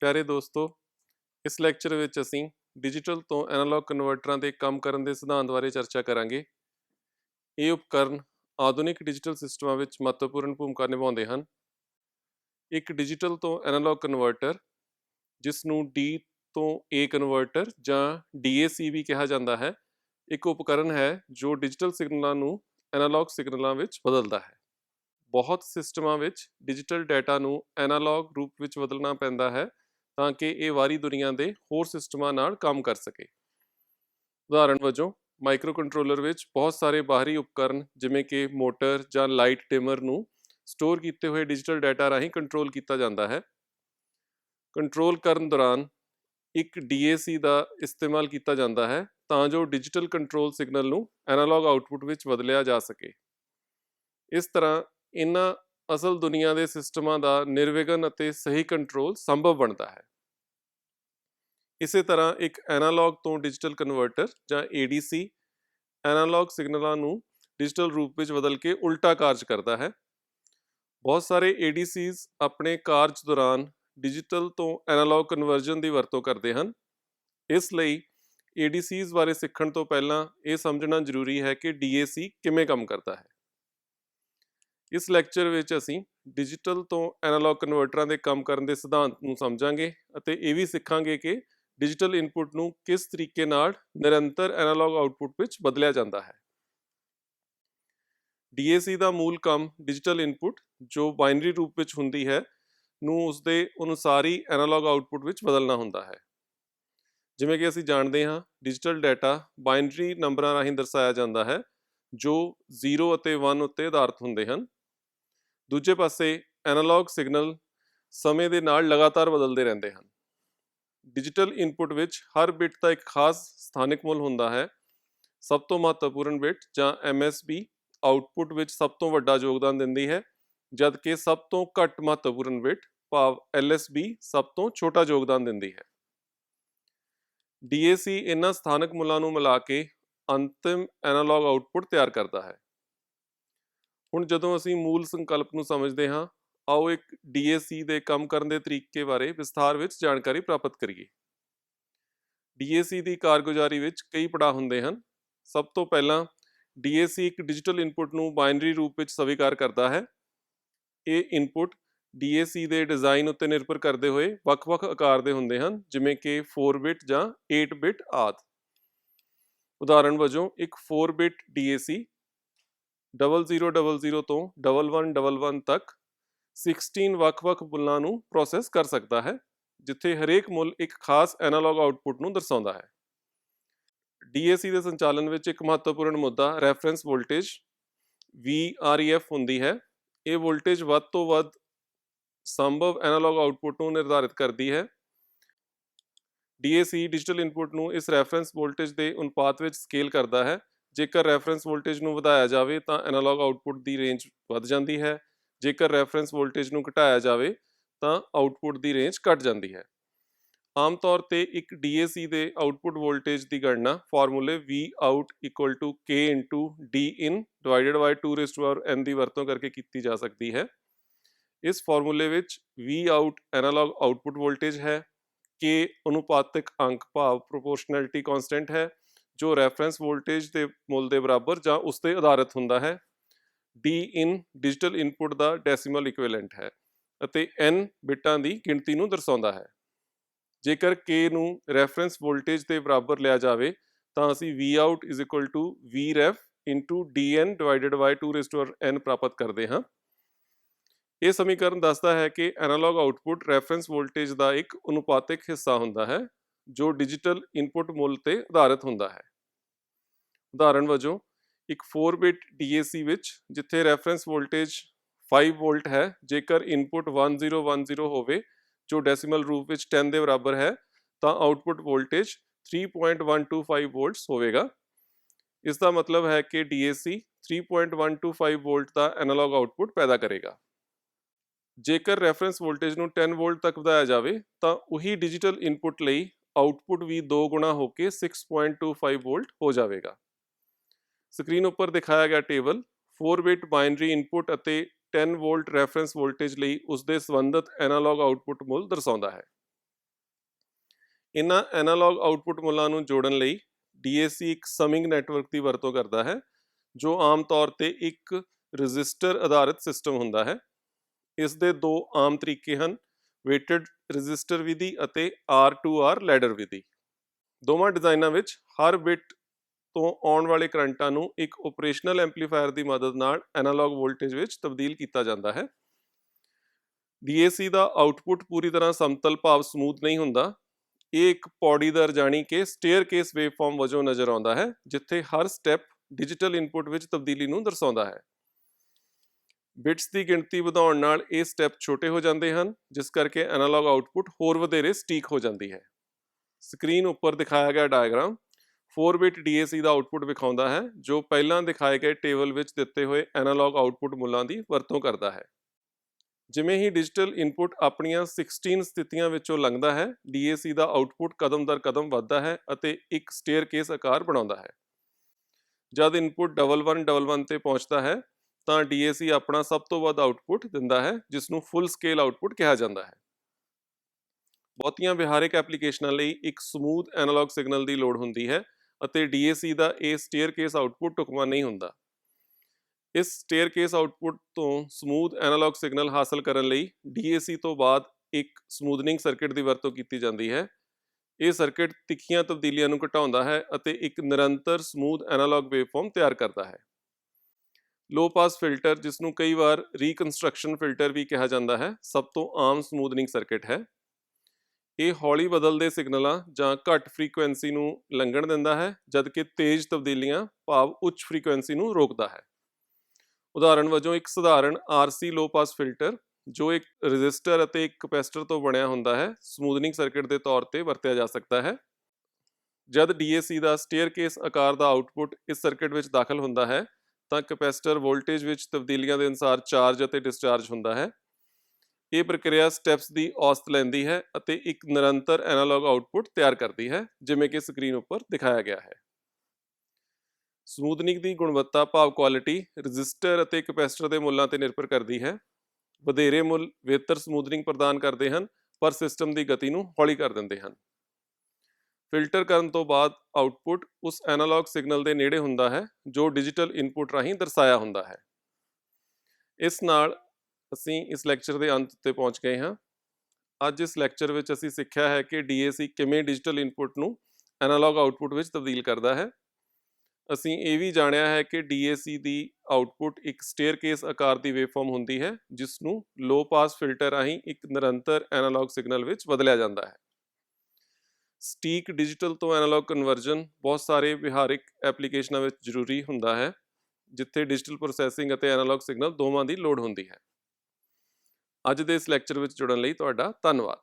ਪਿਆਰੇ ਦੋਸਤੋ, ਇਸ ਲੈਕਚਰ ਵਿੱਚ ਅਸੀਂ ਡਿਜੀਟਲ ਤੋਂ ਐਨਾਲੌਗ ਕਨਵਰਟਰਾਂ ਦੇ ਕੰਮ ਕਰਨ ਦੇ ਸਿਧਾਂਤ ਬਾਰੇ ਚਰਚਾ ਕਰਾਂਗੇ। ਇਹ ਉਪਕਰਨ ਆਧੁਨਿਕ ਡਿਜੀਟਲ ਸਿਸਟਮਾਂ ਵਿੱਚ ਮਹੱਤਵਪੂਰਨ ਭੂਮਿਕਾ ਨਿਭਾਉਂਦੇ ਹਨ। ਇੱਕ ਡਿਜੀਟਲ ਤੋਂ ਐਨਾਲੌਗ ਕਨਵਰਟਰ ਜਿਸ ਨੂੰ D ਤੋਂ A ਕਨਵਰਟਰ ਜਾਂ DAC ਵੀ ਕਿਹਾ ਜਾਂਦਾ ਹੈ, ਇੱਕ ਉਪਕਰਨ ਹੈ ਜੋ ਡਿਜੀਟਲ ਸਿਗਨਲਾਂ ਨੂੰ ਐਨਾਲੌਗ ਸਿਗਨਲਾਂ ਵਿੱਚ ਬਦਲਦਾ ਹੈ। ਬਹੁਤ ਸਿਸਟਮਾਂ ਵਿੱਚ ਡਿਜੀਟਲ ਡਾਟਾ ਨੂੰ ਐਨਾਲੌਗ ਰੂਪ ਵਿੱਚ ਬਦਲਣਾ ਪੈਂਦਾ ਹੈ ਤਾਂ ਕਿ ਇਹ ਵਾਰੀ ਦੁਨੀਆ ਦੇ ਹੋਰ ਸਿਸਟਮਾਂ ਨਾਲ ਕੰਮ ਕਰ ਸਕੇ। ਉਦਾਹਰਣ ਵਜੋਂ ਮਾਈਕਰੋ ਕੰਟਰੋਲਰ ਵਿੱਚ ਬਹੁਤ ਸਾਰੇ ਬਾਹਰੀ ਉਪਕਰਨ ਜਿਵੇਂ ਕਿ ਮੋਟਰ ਜਾਂ ਲਾਈਟ ਡਿਮਰ ਨੂੰ ਸਟੋਰ ਕੀਤੇ ਹੋਏ ਡਿਜੀਟਲ ਡਾਟਾ ਰਾਹੀਂ ਕੰਟਰੋਲ ਕੀਤਾ ਜਾਂਦਾ ਹੈ। ਕੰਟਰੋਲ ਕਰਨ ਦੌਰਾਨ ਇੱਕ DAC ਦਾ ਇਸਤੇਮਾਲ ਕੀਤਾ ਜਾਂਦਾ ਹੈ ਤਾਂ ਜੋ ਡਿਜੀਟਲ ਕੰਟਰੋਲ ਸਿਗਨਲ ਨੂੰ ਐਨਾਲੌਗ ਆਉਟਪੁੱਟ ਵਿੱਚ ਬਦਲਿਆ ਜਾ ਸਕੇ। ਇਸ ਤਰ੍ਹਾਂ ਇਹਨਾਂ ਅਸਲ ਦੁਨੀਆ ਦੇ ਸਿਸਟਮਾਂ ਦਾ ਨਿਰਵਿਘਨ ਅਤੇ ਸਹੀ ਕੰਟਰੋਲ ਸੰਭਵ ਬਣਦਾ ਹੈ। ਇਸੇ ਤਰ੍ਹਾਂ ਇੱਕ ਐਨਾਲੌਗ ਤੋਂ ਡਿਜੀਟਲ ਕਨਵਰਟਰ ਜਾਂ ADC ਐਨਾਲੌਗ ਸਿਗਨਲਾਂ ਨੂੰ ਡਿਜੀਟਲ ਰੂਪ ਵਿੱਚ ਬਦਲ ਕੇ ਉਲਟਾ ਕਾਰਜ ਕਰਦਾ ਹੈ। ਬਹੁਤ ਸਾਰੇ ADCs ਆਪਣੇ ਕਾਰਜ ਦੌਰਾਨ ਡਿਜੀਟਲ ਤੋਂ ਐਨਾਲੌਗ ਕਨਵਰਜਨ ਦੀ ਵਰਤੋਂ ਕਰਦੇ ਹਨ। ਇਸ ਲਈ ADCs ਬਾਰੇ ਸਿੱਖਣ ਤੋਂ ਪਹਿਲਾਂ ਇਹ ਸਮਝਣਾ ਜ਼ਰੂਰੀ ਹੈ ਕਿ DAC ਕਿਵੇਂ ਕੰਮ ਕਰਦਾ ਹੈ। ਇਸ ਲੈਕਚਰ ਵਿੱਚ ਅਸੀਂ ਡਿਜੀਟਲ ਤੋਂ ਐਨਾਲੌਗ ਕਨਵਰਟਰਾਂ ਦੇ ਕੰਮ ਕਰਨ ਦੇ ਸਿਧਾਂਤ ਨੂੰ ਸਮਝਾਂਗੇ ਅਤੇ ਇਹ ਵੀ ਸਿੱਖਾਂਗੇ ਕਿ ਡਿਜੀਟਲ ਇਨਪੁਟ ਨੂੰ ਕਿਸ ਤਰੀਕੇ ਨਾਲ ਨਿਰੰਤਰ ਐਨਾਲੌਗ ਆਉਟਪੁੱਟ ਵਿੱਚ ਬਦਲਿਆ ਜਾਂਦਾ ਹੈ। DAC ਦਾ ਮੂਲ ਕੰਮ ਡਿਜੀਟਲ ਇਨਪੁਟ, ਜੋ ਬਾਈਨਰੀ ਰੂਪ ਵਿੱਚ ਹੁੰਦੀ ਹੈ, ਨੂੰ ਉਸਦੇ ਅਨੁਸਾਰ ਹੀ ਐਨਾਲੌਗ ਆਉਟਪੁੱਟ ਵਿੱਚ ਬਦਲਣਾ ਹੁੰਦਾ ਹੈ। ਜਿਵੇਂ ਕਿ ਅਸੀਂ ਜਾਣਦੇ ਹਾਂ, ਡਿਜੀਟਲ ਡਾਟਾ ਬਾਈਨਰੀ ਨੰਬਰਾਂ ਰਾਹੀਂ ਦਰਸਾਇਆ ਜਾਂਦਾ ਹੈ, ਜੋ 0 ਅਤੇ 1 ਉੱਤੇ ਆਧਾਰਿਤ ਹੁੰਦੇ ਹਨ। ਦੂਜੇ ਪਾਸੇ ਐਨਾਲੌਗ ਸਿਗਨਲ ਸਮੇਂ ਦੇ ਨਾਲ ਲਗਾਤਾਰ ਬਦਲਦੇ ਰਹਿੰਦੇ ਹਨ। ਡਿਜੀਟਲ ਇਨਪੁਟ ਵਿੱਚ ਹਰ ਬਿਟ ਦਾ ਇੱਕ ਖਾਸ ਸਥਾਨਕ ਮੁੱਲ ਹੁੰਦਾ ਹੈ। ਸਭ ਤੋਂ ਮਹੱਤਵਪੂਰਨ ਬਿਟ ਜਾਂ MSB ਆਉਟਪੁੱਟ ਵਿੱਚ ਸਭ ਤੋਂ ਵੱਡਾ ਯੋਗਦਾਨ ਦਿੰਦੀ ਹੈ, ਜਦਕਿ ਸਭ ਤੋਂ ਘੱਟ ਮਹੱਤਵਪੂਰਨ ਬਿਟ ਭਾਵ LSB ਸਭ ਤੋਂ ਛੋਟਾ ਯੋਗਦਾਨ ਦਿੰਦੀ ਹੈ। DAC ਇਹਨਾਂ ਸਥਾਨਕ ਮੁੱਲਾਂ ਨੂੰ ਮਿਲਾ ਕੇ ਅੰਤਿਮ ਐਨਾਲੌਗ ਆਉਟਪੁੱਟ ਤਿਆਰ ਕਰਦਾ ਹੈ। ਹੁਣ ਜਦੋਂ ਅਸੀਂ ਮੂਲ ਸੰਕਲਪ ਨੂੰ ਸਮਝਦੇ ਹਾਂ, ਆਓ ਇੱਕ DAC ਦੇ ਕੰਮ ਕਰਨ ਦੇ ਤਰੀਕੇ ਬਾਰੇ ਵਿਸਥਾਰ ਵਿੱਚ ਜਾਣਕਾਰੀ ਪ੍ਰਾਪਤ ਕਰੀਏ। DAC ਦੀ ਕਾਰਗੁਜ਼ਾਰੀ ਵਿੱਚ ਕਈ ਪੜਾਅ ਹੁੰਦੇ ਹਨ। ਸਭ ਤੋਂ ਪਹਿਲਾਂ DAC ਇੱਕ ਡਿਜੀਟਲ ਇਨਪੁਟ ਨੂੰ ਬਾਇਨਰੀ ਰੂਪ ਵਿੱਚ ਸਵੀਕਾਰ ਕਰਦਾ ਹੈ। ਇਹ ਇਨਪੁਟ DAC ਦੇ ਡਿਜ਼ਾਈਨ ਉੱਤੇ ਨਿਰਭਰ ਕਰਦੇ ਹੋਏ ਵੱਖ-ਵੱਖ ਆਕਾਰ ਦੇ ਹੁੰਦੇ ਹਨ, ਜਿਵੇਂ ਕਿ 4 ਬਿਟ ਜਾਂ 8 ਬਿਟ ਆਦਿ। ਉਦਾਹਰਣ ਵਜੋਂ, ਇੱਕ 4 ਬਿਟ DAC 0000 ਤੋਂ 1111 ਤੱਕ 16 ਵੱਖ-ਵੱਖ ਮੁੱਲਾਂ ਨੂੰ ਪ੍ਰੋਸੈਸ ਕਰ ਸਕਦਾ ਹੈ, ਜਿੱਥੇ ਹਰੇਕ ਮੁੱਲ ਇੱਕ ਖਾਸ ਐਨਾਲੌਗ ਆਉਟਪੁੱਟ ਨੂੰ ਦਰਸਾਉਂਦਾ ਹੈ। DAC ਦੇ ਸੰਚਾਲਨ ਵਿੱਚ ਇੱਕ ਮਹੱਤਵਪੂਰਨ ਮੁੱਦਾ ਰੈਫਰੈਂਸ ਵੋਲਟੇਜ VREF ਹੁੰਦੀ ਹੈ। ਇਹ ਵੋਲਟੇਜ ਵੱਧ ਤੋਂ ਵੱਧ ਸੰਭਵ ਐਨਾਲੌਗ ਆਉਟਪੁੱਟ ਨੂੰ ਨਿਰਧਾਰਿਤ ਕਰਦੀ ਹੈ। DAC ਡਿਜੀਟਲ ਇਨਪੁਟ ਨੂੰ ਇਸ ਰੈਫਰੈਂਸ ਵੋਲਟੇਜ ਦੇ ਅਨੁਪਾਤ ਵਿੱਚ ਸਕੇਲ ਕਰਦਾ ਹੈ। ਜੇਕਰ ਰੈਫਰੈਂਸ ਵੋਲਟੇਜ ਨੂੰ ਵਧਾਇਆ ਜਾਵੇ ਤਾਂ ਐਨਾਲੌਗ ਆਉਟਪੁੱਟ ਦੀ ਰੇਂਜ ਵੱਧ ਜਾਂਦੀ ਹੈ। ਜੇਕਰ ਰੈਫਰੈਂਸ ਵੋਲਟੇਜ ਨੂੰ ਘਟਾਇਆ ਜਾਵੇ ਤਾਂ ਆਉਟਪੁੱਟ ਦੀ ਰੇਂਜ ਘਟ ਜਾਂਦੀ ਹੈ। ਆਮ ਤੌਰ ਤੇ ਇੱਕ DAC ਦੇ ਆਉਟਪੁੱਟ ਵੋਲਟੇਜ ਦੀ ਗਣਨਾ ਫਾਰਮੂਲੇ Vout K Din divided by 2 n ਦੀ ਵਰਤੋਂ ਕਰਕੇ ਕੀਤੀ ਜਾ ਸਕਦੀ ਹੈ। ਇਸ ਫਾਰਮੂਲੇ ਵਿੱਚ Vout ਐਨਾਲੌਗ ਆਉਟਪੁੱਟ ਵੋਲਟੇਜ ਹੈ। K ਅਨੁਪਾਤਿਕ ਅੰਕ ਭਾਵ ਪ੍ਰੋਪੋਰਸ਼ਨੈਲਿਟੀ ਕਨਸਟੈਂਟ ਹੈ। ਜੋ ਰੈਫਰੈਂਸ ਵੋਲਟੇਜ ਦੇ ਮੁੱਲ ਦੇ ਬਰਾਬਰ ਜਾਂ ਉਸ ਤੇ ਆਧਾਰਿਤ ਹੁੰਦਾ ਹੈ Din ਡਿਜੀਟਲ ਇਨਪੁਟ ਦਾ ਡੈਸੀਮਲ ਇਕੁਇਵਲੈਂਟ ਹੈ ਅਤੇ n ਬਿਟਾਂ ਦੀ ਗਿਣਤੀ ਨੂੰ ਦਰਸਾਉਂਦਾ ਹੈ। ਜੇਕਰ k ਨੂੰ ਰੈਫਰੈਂਸ ਵੋਲਟੇਜ ਦੇ ਬਰਾਬਰ ਲਿਆ ਜਾਵੇ, ਤਾਂ ਅਸੀਂ Vout Vref Dn divided by 2 n ਪ੍ਰਾਪਤ ਕਰਦੇ ਹਾਂ। ਇਹ ਸਮੀਕਰਨ ਦੱਸਦਾ ਹੈ ਕਿ ਐਨਾਲੌਗ ਆਉਟਪੁੱਟ ਰੈਫਰੈਂਸ ਵੋਲਟੇਜ ਦਾ ਇੱਕ ਅਨੁਪਾਤਿਕ ਹਿੱਸਾ ਹੁੰਦਾ ਹੈ। ਜੋ ਡਿਜੀਟਲ ਇਨਪੁਟ ਮੁੱਲ ਤੇ ਆਧਾਰਿਤ ਹੁੰਦਾ ਹੈ। ਉਦਾਹਰਣ ਵਜੋਂ, ਇੱਕ 4 ਬਿਟ DAC ਵਿੱਚ ਜਿੱਥੇ ਰੈਫਰੈਂਸ ਵੋਲਟੇਜ 5 ਵੋਲਟ ਹੈ, ਜੇਕਰ ਇਨਪੁਟ 1010 ਹੋਵੇ, ਜੋ ਡੈਸੀਮਲ ਰੂਪ ਵਿੱਚ 10 ਦੇ ਬਰਾਬਰ ਹੈ, ਤਾਂ ਆਉਟਪੁੱਟ ਵੋਲਟੇਜ 3.125 ਵੋਲਟਸ ਹੋਵੇਗਾ। ਇਸ ਦਾ ਮਤਲਬ ਹੈ ਕਿ DAC 3.125 ਵੋਲਟ ਦਾ ਐਨਾਲੌਗ ਆਉਟਪੁੱਟ ਪੈਦਾ ਕਰੇਗਾ। ਜੇਕਰ ਰੈਫਰੈਂਸ ਵੋਲਟੇਜ ਨੂੰ 10 ਵੋਲਟ ਤੱਕ ਵਧਾਇਆ ਜਾਵੇ, ਤਾਂ ਉਹੀ ਡਿਜੀਟਲ ਇਨਪੁਟ ਲਈ ਆਉਟਪੁੱਟ ਵੀ 2 ਗੁਣਾ ਹੋ ਕੇ 6.25 ਵੋਲਟ ਹੋ ਜਾਵੇਗਾ। ਸਕਰੀਨ ਉੱਪਰ ਦਿਖਾਇਆ ਗਿਆ ਟੇਬਲ 4 ਬਿਟ ਬਾਈਨਰੀ ਇਨਪੁਟ ਅਤੇ 10 ਵੋਲਟ ਰੈਫਰੈਂਸ ਵੋਲਟੇਜ ਲਈ ਉਸ ਦੇ ਸੰਬੰਧਿਤ ਐਨਾਲੌਗ ਆਉਟਪੁੱਟ ਮੁੱਲ ਦਰਸਾਉਂਦਾ ਹੈ। ਇਹਨਾਂ ਐਨਾਲੌਗ ਆਉਟਪੁੱਟ ਮੁੱਲਾਂ ਨੂੰ ਜੋੜਨ ਲਈ DAC ਇੱਕ ਸਮਿੰਗ ਨੈਟਵਰਕ ਦੀ ਵਰਤੋਂ ਕਰਦਾ ਹੈ, ਜੋ ਆਮ ਤੌਰ ਤੇ ਇੱਕ ਰਜਿਸਟਰ ਆਧਾਰਿਤ ਸਿਸਟਮ ਹੁੰਦਾ ਹੈ। ਇਸ ਦੇ ਦੋ ਆਮ ਤਰੀਕੇ ਹਨ, weighted ਰਜਿਸਟਰ ਵਿਧੀ ਅਤੇ R2R ਲੈਡਰ ਵਿਧੀ। ਦੋਵਾਂ ਡਿਜ਼ਾਈਨਾਂ ਵਿੱਚ ਹਰ ਬਿਟ ਤੋਂ ਆਉਣ ਵਾਲੇ ਕਰੰਟਾਂ ਨੂੰ ਇੱਕ ਆਪਰੇਸ਼ਨਲ ਐਂਪਲੀਫਾਇਰ ਦੀ ਮਦਦ ਨਾਲ ਐਨਾਲੌਗ ਵੋਲਟੇਜ ਵਿੱਚ ਤਬਦੀਲ ਕੀਤਾ ਜਾਂਦਾ ਹੈ। DAC ਦਾ ਆਉਟਪੁੱਟ ਪੂਰੀ ਤਰ੍ਹਾਂ ਸਮਤਲ ਭਾਵ ਸਮੂਥ ਨਹੀਂ ਹੁੰਦਾ। ਇਹ ਇੱਕ ਪੌੜੀਦਰ ਜਾਣੀ ਕਿ ਸਟੇਅਰਕੇਸ ਵੇਵਫਾਰਮ ਵਜੋਂ ਨਜ਼ਰ ਆਉਂਦਾ ਹੈ, ਜਿੱਥੇ ਹਰ ਸਟੈਪ ਡਿਜੀਟਲ ਇਨਪੁਟ ਵਿੱਚ ਤਬਦੀਲੀ ਨੂੰ ਦਰਸਾਉਂਦਾ ਹੈ। ਬਿਟਸ ਦੀ ਗਿਣਤੀ ਵਧਾਉਣ ਨਾਲ ਇਹ ਸਟੈਪ ਛੋਟੇ ਹੋ ਜਾਂਦੇ ਹਨ, ਜਿਸ ਕਰਕੇ ਐਨਾਲੌਗ ਆਉਟਪੁੱਟ ਹੋਰ ਵਧੇਰੇ ਸਟੀਕ ਹੋ ਜਾਂਦੀ ਹੈ। ਸਕਰੀਨ ਉੱਪਰ ਦਿਖਾਇਆ ਗਿਆ ਡਾਇਗਰਾਮ 4 ਬਿਟ DAC ਦਾ ਆਉਟਪੁੱਟ ਵਿਖਾਉਂਦਾ ਹੈ, ਜੋ ਪਹਿਲਾਂ ਦਿਖਾਏ ਗਏ ਟੇਬਲ ਵਿੱਚ ਦਿੱਤੇ ਹੋਏ ਐਨਾਲੌਗ ਆਉਟਪੁੱਟ ਮੁੱਲਾਂ ਦੀ ਵਰਤੋਂ ਕਰਦਾ ਹੈ। ਜਿਵੇਂ ਹੀ ਡਿਜੀਟਲ ਇਨਪੁਟ ਆਪਣੀਆਂ 16 ਸਥਿਤੀਆਂ ਵਿੱਚੋਂ ਲੰਘਦਾ ਹੈ DAC ਦਾ ਆਉਟਪੁੱਟ ਕਦਮ ਦਰ ਕਦਮ ਵੱਧਦਾ ਹੈ ਅਤੇ ਇੱਕ ਸਟੇਅਰਕੇਸ ਆਕਾਰ ਬਣਾਉਂਦਾ ਹੈ। ਜਦ ਇਨਪੁਟ ਡਬਲ 1 ਡਬਲ 1 ਤੇ ਪਹੁੰਚਦਾ ਹੈ ਤਾਂ DAC ਆਪਣਾ ਸਭ ਤੋਂ ਵੱਧ ਆਉਟਪੁੱਟ ਦਿੰਦਾ ਹੈ ਜਿਸ ਨੂੰ ਫੁੱਲ ਸਕੇਲ ਆਉਟਪੁੱਟ ਕਿਹਾ ਜਾਂਦਾ ਹੈ। ਬਹੁਤੀਆਂ ਵਿਹਾਰਿਕ ਐਪਲੀਕੇਸ਼ਨਾਂ ਲਈ ਇੱਕ ਸਮੂਥ ਐਨਾਲੌਗ ਸਿਗਨਲ ਦੀ ਲੋੜ ਹੁੰਦੀ ਹੈ ਅਤੇ DAC ਦਾ ਇਹ ਸਟੇਅਰਕੇਸ ਆਉਟਪੁੱਟ ਢੁਕਵਾਂ ਨਹੀਂ ਹੁੰਦਾ। ਇਸ ਸਟੇਅਰਕੇਸ ਆਉਟਪੁੱਟ ਤੋਂ ਸਮੂਥ ਐਨਾਲੌਗ ਸਿਗਨਲ ਹਾਸਲ ਕਰਨ ਲਈ DAC ਤੋਂ ਬਾਅਦ ਇੱਕ ਸਮੂਥਨਿੰਗ ਸਰਕਟ ਦੀ ਵਰਤੋਂ ਕੀਤੀ ਜਾਂਦੀ ਹੈ। ਇਹ ਸਰਕਟ ਤਿੱਖੀਆਂ ਤਬਦੀਲੀਆਂ ਨੂੰ ਘਟਾਉਂਦਾ ਹੈ ਅਤੇ ਇੱਕ ਨਿਰੰਤਰ ਸਮੂਥ ਐਨਾਲੌਗ ਵੇਵਫਾਰਮ ਤਿਆਰ ਕਰਦਾ ਹੈ। ਲੋ ਪਾਸ ਫਿਲਟਰ ਜਿਸ ਨੂੰ ਕਈ ਵਾਰ ਰੀਕਨਸਟਰਕਸ਼ਨ ਫਿਲਟਰ ਵੀ ਕਿਹਾ ਜਾਂਦਾ ਹੈ, ਸਭ ਤੋਂ ਆਮ ਸਮੂਥਨਿੰਗ ਸਰਕਟ ਹੈ। ਇਹ ਹੌਲੀ ਬਦਲਦੇ ਸਿਗਨਲਾਂ ਜਾਂ ਘੱਟ ਫ੍ਰੀਕੁਐਂਸੀ ਨੂੰ ਲੰਘਣ ਦਿੰਦਾ ਹੈ, ਜਦਕਿ ਤੇਜ਼ ਤਬਦੀਲੀਆਂ ਭਾਵ ਉੱਚ ਫ੍ਰੀਕੁਐਂਸੀ ਨੂੰ ਰੋਕਦਾ ਹੈ। ਉਦਾਹਰਣ ਵਜੋਂ ਇੱਕ ਸਧਾਰਨ RC ਲੋ ਪਾਸ ਫਿਲਟਰ ਜੋ ਇੱਕ ਰੈਜ਼ਿਸਟਰ ਅਤੇ ਇੱਕ ਕੈਪੈਸਿਟਰ ਤੋਂ ਬਣਿਆ ਹੁੰਦਾ ਹੈ ਸਮੂਥਨਿੰਗ ਸਰਕਟ ਦੇ ਤੌਰ ਤੇ ਵਰਤਿਆ ਜਾ ਸਕਦਾ ਹੈ। ਜਦ DAC ਦਾ ਸਟੇਅਰਕੇਸ ਆਕਾਰ ਦਾ ਆਉਟਪੁੱਟ ਇਸ ਸਰਕਟ ਵਿੱਚ ਦਾਖਲ ਹੁੰਦਾ ਹੈ ਤਾਂ ਕੈਪੈਸਿਟਰ ਵੋਲਟੇਜ ਵਿੱਚ ਤਬਦੀਲੀਆਂ ਦੇ ਅਨੁਸਾਰ ਚਾਰਜ ਅਤੇ ਡਿਸਚਾਰਜ ਹੁੰਦਾ ਹੈ। ਇਹ ਪ੍ਰਕਿਰਿਆ ਸਟੈਪਸ ਦੀ ਔਸਤ ਲੈਂਦੀ ਹੈ ਅਤੇ ਇੱਕ ਨਿਰੰਤਰ ਐਨਾਲੌਗ ਆਉਟਪੁੱਟ ਤਿਆਰ ਕਰਦੀ ਹੈ, ਜਿਵੇਂ ਕਿ ਸਕਰੀਨ ਉੱਪਰ ਦਿਖਾਇਆ ਗਿਆ ਹੈ। ਸਮੂਥਨਿੰਗ ਦੀ ਗੁਣਵੱਤਾ, ਭਾਵ ਕੁਆਲਿਟੀ ਰੈਜ਼ਿਸਟਰ ਅਤੇ ਕੈਪੈਸਿਟਰ ਦੇ ਮੁੱਲਾਂ ਤੇ ਨਿਰਭਰ ਕਰਦੀ ਹੈ। ਵਧੇਰੇ ਮੁੱਲ ਬਿਹਤਰ ਸਮੂਥਨਿੰਗ ਪ੍ਰਦਾਨ ਕਰਦੇ ਹਨ, ਪਰ ਸਿਸਟਮ ਦੀ ਗਤੀ ਨੂੰ ਹੌਲੀ ਕਰ ਦਿੰਦੇ ਹਨ। ਫਿਲਟਰ ਕਰਨ ਤੋਂ ਬਾਅਦ ਆਉਟਪੁੱਟ ਉਸ ਐਨਾਲੌਗ ਸਿਗਨਲ ਦੇ ਨੇੜੇ ਹੁੰਦਾ ਹੈ, ਜੋ ਡਿਜੀਟਲ ਇਨਪੁਟ ਰਾਹੀਂ ਦਰਸਾਇਆ ਹੁੰਦਾ ਹੈ। ਇਸ ਨਾਲ ਅਸੀਂ ਇਸ ਲੈਕਚਰ ਦੇ ਅੰਤ ਤੇ ਪਹੁੰਚ ਗਏ ਹਾਂ। ਅੱਜ ਇਸ ਲੈਕਚਰ ਵਿੱਚ ਅਸੀਂ ਸਿੱਖਿਆ ਹੈ ਕਿ DAC ਕਿਵੇਂ ਡਿਜੀਟਲ ਇਨਪੁਟ ਨੂੰ ਐਨਾਲੌਗ ਆਉਟਪੁੱਟ ਵਿੱਚ ਤਬਦੀਲ ਕਰਦਾ ਹੈ। ਅਸੀਂ ਇਹ ਵੀ ਜਾਣਿਆ ਹੈ ਕਿ DAC ਦੀ ਆਉਟਪੁੱਟ ਇੱਕ ਸਟੇਅਰਕੇਸ ਆਕਾਰ ਦੀ ਵੇਵਫਾਰਮ ਹੁੰਦੀ ਹੈ, ਜਿਸ ਨੂੰ ਲੋ ਪਾਸ ਫਿਲਟਰ ਰਾਹੀਂ ਇੱਕ ਨਿਰੰਤਰ ਐਨਾਲੌਗ ਸਿਗਨਲ ਵਿੱਚ ਬਦਲਿਆ ਜਾਂਦਾ ਹੈ। ਸਟੀਕ ਡਿਜੀਟਲ ਤੋਂ ਐਨਾਲੌਗ ਕਨਵਰਜਨ ਬਹੁਤ ਸਾਰੇ ਵਿਹਾਰਿਕ ਐਪਲੀਕੇਸ਼ਨਾਂ ਵਿੱਚ ਜ਼ਰੂਰੀ ਹੁੰਦਾ ਹੈ, ਜਿੱਥੇ ਡਿਜੀਟਲ ਪ੍ਰੋਸੈਸਿੰਗ ਅਤੇ ਐਨਾਲੌਗ ਸਿਗਨਲ ਦੋਵਾਂ ਦੀ ਲੋੜ ਹੁੰਦੀ ਹੈ। ਅੱਜ ਦੇ ਇਸ ਲੈਕਚਰ ਵਿੱਚ ਜੁੜਨ ਲਈ ਤੁਹਾਡਾ ਧੰਨਵਾਦ।